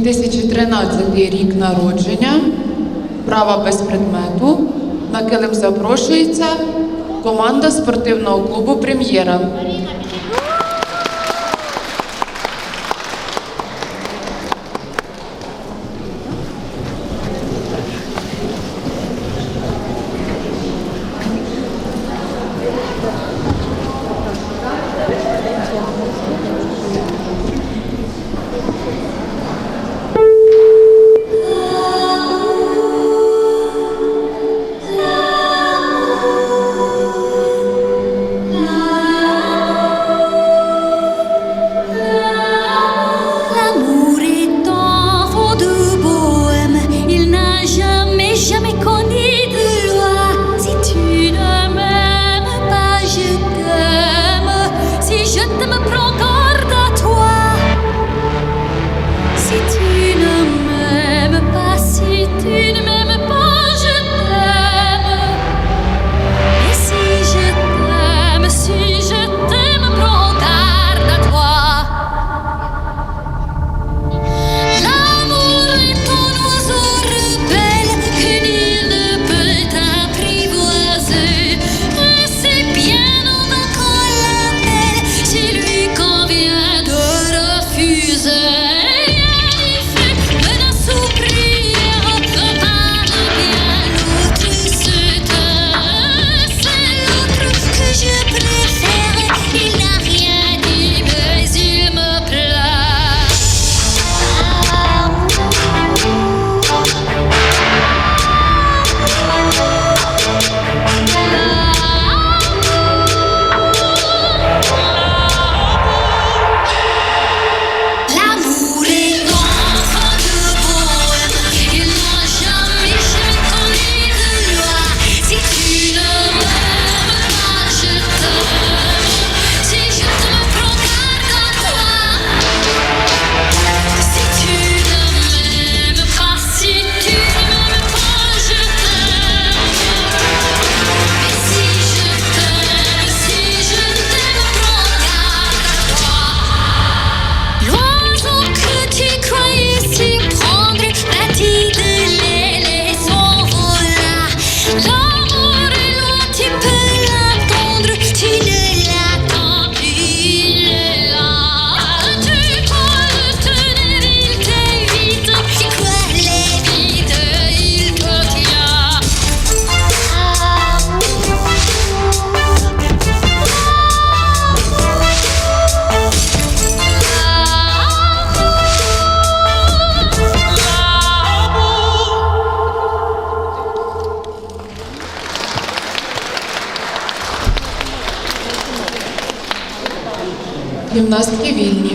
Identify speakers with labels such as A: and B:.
A: 2013 рік народження, права без предмету. На килим запрошується команда спортивного клубу Прем'єра. гімнастки вільні.